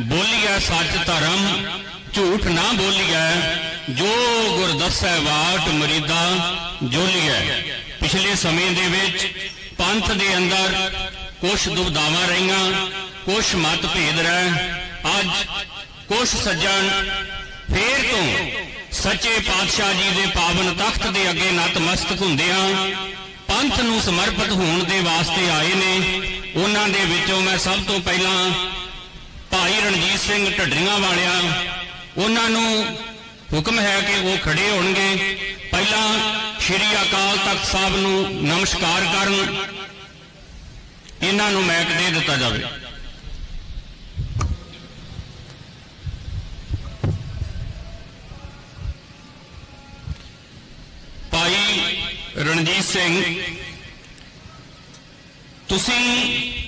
ਬੋਲੀਐ ਸੱਚ ਧਰਮ, ਝੂਠ ਨਾ ਬੋਲੀਐ, ਜੋ ਗੁਰ ਦੱਸੈ ਬਾਟ ਮਰੀਦਾ ਜੋਲੀਐ। ਪਿਛਲੇ ਸਮੇਂ ਦੇ ਵਿੱਚ ਪੰਥ ਦੇ ਅੰਦਰ ਕੁਝ ਦੁਬਦਾਵਾਂ ਰਹੀਆਂ ਕੁਝ ਮਤ ਭੇਦ ਰਹਿ, ਅੱਜ ਕੁਝ ਸੱਜਣ ਫੇਰ ਤੋਂ ਸੱਚੇ ਪਾਤਸ਼ਾਹ ਜੀ ਦੇ ਪਾਵਨ ਤਖਤ ਦੇ ਅੱਗੇ ਨਤਮਸਤਕ ਹੁੰਦੇ ਹੁੰਦਿਆਂ ਪੰਥ ਨੂੰ ਸਮਰਪਿਤ ਹੋਣ ਦੇ ਵਾਸਤੇ ਆਏ ਨੇ। ਉਹਨਾਂ ਦੇ ਵਿੱਚੋਂ ਮੈਂ ਸਭ ਤੋਂ ਪਹਿਲਾਂ ਭਾਈ ਰਣਜੀਤ ਸਿੰਘ ਢੱਡਰੀਆਂ ਵਾਲਿਆਂ, ਉਹਨਾਂ ਨੂੰ ਹੁਕਮ ਹੈ ਕਿ ਉਹ ਖੜੇ ਹੋਣਗੇ। ਪਹਿਲਾਂ ਸ਼੍ਰੀ ਅਕਾਲ ਤਖਤ ਸਾਹਿਬ ਨੂੰ ਨਮਸਕਾਰ ਕਰਨ। ਇਹਨਾਂ ਨੂੰ ਮੈਕ ਦੇ ਦਿੱਤਾ ਜਾਵੇ। ਭਾਈ ਰਣਜੀਤ ਸਿੰਘ, ਤੁਸੀਂ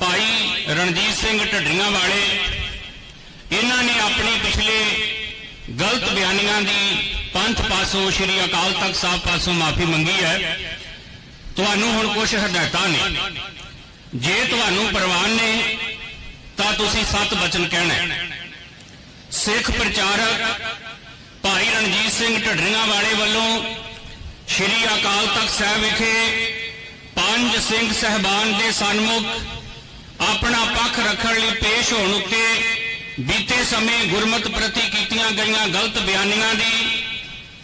ਭਾਈ ਰਣਜੀਤ ਸਿੰਘ ਢੱਡਰੀਆਂ ਵਾਲੇ, ਇਹਨਾਂ ਨੇ ਆਪਣੇ ਪਿਛਲੇ ਗਲਤ ਬਿਆਨੀਆਂ ਦੀ ਪੰਥ ਪਾਸੋਂ, ਸ੍ਰੀ ਅਕਾਲ ਤਖਤ ਸਾਹਿਬ ਪਾਸੋਂ ਮਾਫੀ ਮੰਗੀ ਹੈ। ਤੁਹਾਨੂੰ ਹੁਣ ਕੁਝ ਹਦਾਇਤਾਂ ਨੇ। ਜੇ ਤੁਹਾਨੂੰ ਪ੍ਰਵਾਨ ਨੇ, ਤਾਂ ਤੁਸੀਂ ਸਤ ਬਚਨ ਕਹਿਣਾ ਸਿੱਖ ਪ੍ਰਚਾਰਕ ਭਾਈ ਰਣਜੀਤ ਸਿੰਘ ਢੱਡਰੀਆਂ ਵਾਲੇ ਵੱਲੋਂ ਸ੍ਰੀ ਅਕਾਲ ਤਖਤ ਸਾਹਿਬ ਵਿਖੇ ਪੰਜ ਸਿੰਘ ਸਹਿਬਾਨ ਦੇ ਸਨਮੁਖ ਆਪਣਾ ਪੱਖ ਰੱਖਣ ਲਈ ਪੇਸ਼ ਹੋਣ ਉੱਤੇ ਬੀਤੇ ਸਮੇਂ ਗੁਰਮਤ ਪ੍ਰਤੀ ਕੀਤੀਆਂ ਗਈਆਂ ਗਲਤ ਬਿਆਨੀਆਂ ਦੀ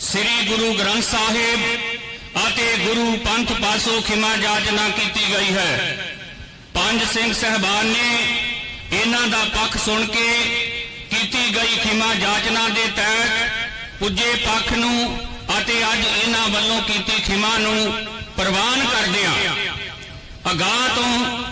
ਸ੍ਰੀ ਗੁਰੂ ਗ੍ਰੰਥ ਸਾਹਿਬ ਅਤੇ ਗੁਰੂ ਪੰਥ ਪਾਸੋਂ ਖਿਮਾ ਜਾਚਨਾ ਕੀਤੀ ਗਈ ਹੈ। ਪੰਜ ਸਿੰਘ ਸਹਿਬਾਨ ਨੇ ਇਹਨਾਂ ਦਾ ਪੱਖ ਸੁਣ ਕੇ ਕੀਤੀ ਗਈ ਖਿਮਾ ਜਾਚਨਾ ਦੇ ਤਹਿਤ ਪੁੱਜੇ ਪੱਖ ਨੂੰ ਅਤੇ ਅੱਜ ਇਹਨਾਂ ਵੱਲੋਂ ਕੀਤੀ ਖਿਮਾ ਨੂੰ ਪ੍ਰਵਾਨ ਕਰਦਿਆਂ ਅਗਾਹ ਤੋਂ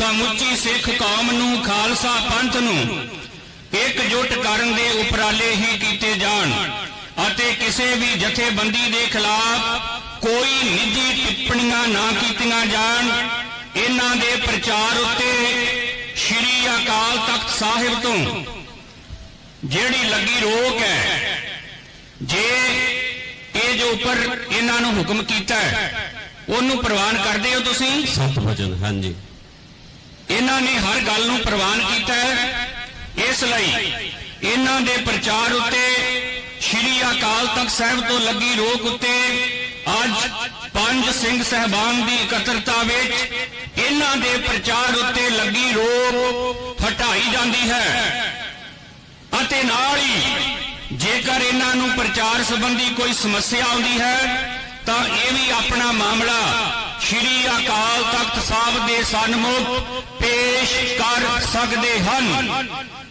ਸਮੁੱਚੀ ਸਿੱਖ ਕੌਮ ਨੂੰ, ਖਾਲਸਾ ਪੰਥ ਨੂੰ ਇਕਜੁੱਟ ਕਰਨ ਦੇ ਉਪਰਾਲੇ ਹੀ ਕੀਤੇ ਜਾਣ ਅਤੇ ਕਿਸੇ ਵੀ ਜਥੇਬੰਦੀ ਦੇ ਖਿਲਾਫ ਕੋਈ ਨਿੱਜੀ ਟਿੱਪਣੀਆਂ ਨਾ ਕੀਤੀਆਂ ਜਾਣ। ਇਹਨਾਂ ਦੇ ਪ੍ਰਚਾਰ ਉੱਤੇ ਸ੍ਰੀ ਅਕਾਲ ਤਖਤ ਸਾਹਿਬ ਤੋਂ ਜਿਹੜੀ ਲੱਗੀ ਰੋਕ ਹੈ, ਜੇ ਇਹ ਜੋ ਉੱਪਰ ਇਹਨਾਂ ਨੂੰ ਹੁਕਮ ਕੀਤਾ ਹੈ, ਉਹਨੂੰ ਪ੍ਰਵਾਨ ਕਰਦੇ ਹੋ ਤੁਸੀਂ? ਸਤ ਵਚਨ ਹਾਂਜੀ। ਇਹਨਾਂ ਨੇ ਹਰ ਗੱਲ ਨੂੰ ਪ੍ਰਵਾਨ ਕੀਤਾ ਹੈ। ਇਸ ਲਈ ਇਹਨਾਂ ਦੇ ਪ੍ਰਚਾਰ ਉੱਤੇ ਸ੍ਰੀ ਅਕਾਲ ਤਖਤ ਸਾਹਿਬ ਤੋਂ ਲੱਗੀ ਰੋਕ ਉੱਤੇ ਅੱਜ ਪੰਜ ਸਿੰਘ ਸਹਿਬਾਨ ਦੀ ਇਕੱਤਰਤਾ ਵਿੱਚ ਇਹਨਾਂ ਦੇ ਪ੍ਰਚਾਰ ਉੱਤੇ ਲੱਗੀ ਰੋਕ ਹਟਾਈ ਜਾਂਦੀ ਹੈ। ਅਤੇ ਨਾਲ ਹੀ ਜੇਕਰ ਇਹਨਾਂ ਨੂੰ ਪ੍ਰਚਾਰ ਸੰਬੰਧੀ ਕੋਈ ਸਮੱਸਿਆ ਆਉਂਦੀ ਹੈ, ਤਾਂ ਇਹ ਵੀ ਆਪਣਾ ਮਾਮਲਾ ਸ਼੍ਰੀ ਅਕਾਲ ਤਖਤ ਸਾਹਿਬ ਦੇ ਸਨਮੁਖ ਪੇਸ਼ ਕਰ ਸਕਦੇ ਹਨ।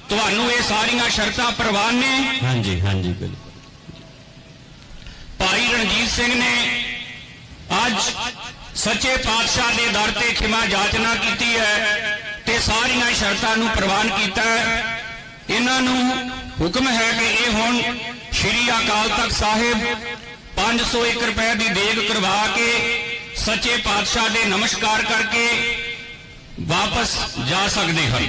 ਤੁਹਾਨੂੰ ਇਹ ਸਾਰੀਆਂ ਸ਼ਰਤਾਂ ਪ੍ਰਵਾਨ ਨੇ। ਹਾਂਜੀ ਹਾਂਜੀ ਬਿਲਕੁਲ। ਭਾਈ ਰਣਜੀਤ ਸਿੰਘ ਨੇ ਅੱਜ ਸੱਚੇ ਪਾਤਸ਼ਾਹ ਦੇ ਦਰ ਤੇ ਖਿਮਾ ਜਾਚਨਾ ਕੀਤੀ ਹੈ ਤੇ ਸਾਰੀਆਂ ਸ਼ਰਤਾਂ ਨੂੰ ਪ੍ਰਵਾਨ ਕੀਤਾ ਹੈ। ਇਹਨਾਂ ਨੂੰ ਹੁਕਮ ਹੈ ਕਿ ਇਹ ਹੁਣ ਸ੍ਰੀ ਅਕਾਲ ਤਖਤ ਸਾਹਿਬ 501 ਰੁਪਏ ਦੀ ਦੇਗ ਕਰਵਾ ਕੇ ਸੱਚੇ ਪਾਤਸ਼ਾਹ ਦੇ ਨਮਸਕਾਰ ਕਰਕੇ ਵਾਪਸ ਜਾ ਸਕਦੇ ਹਨ।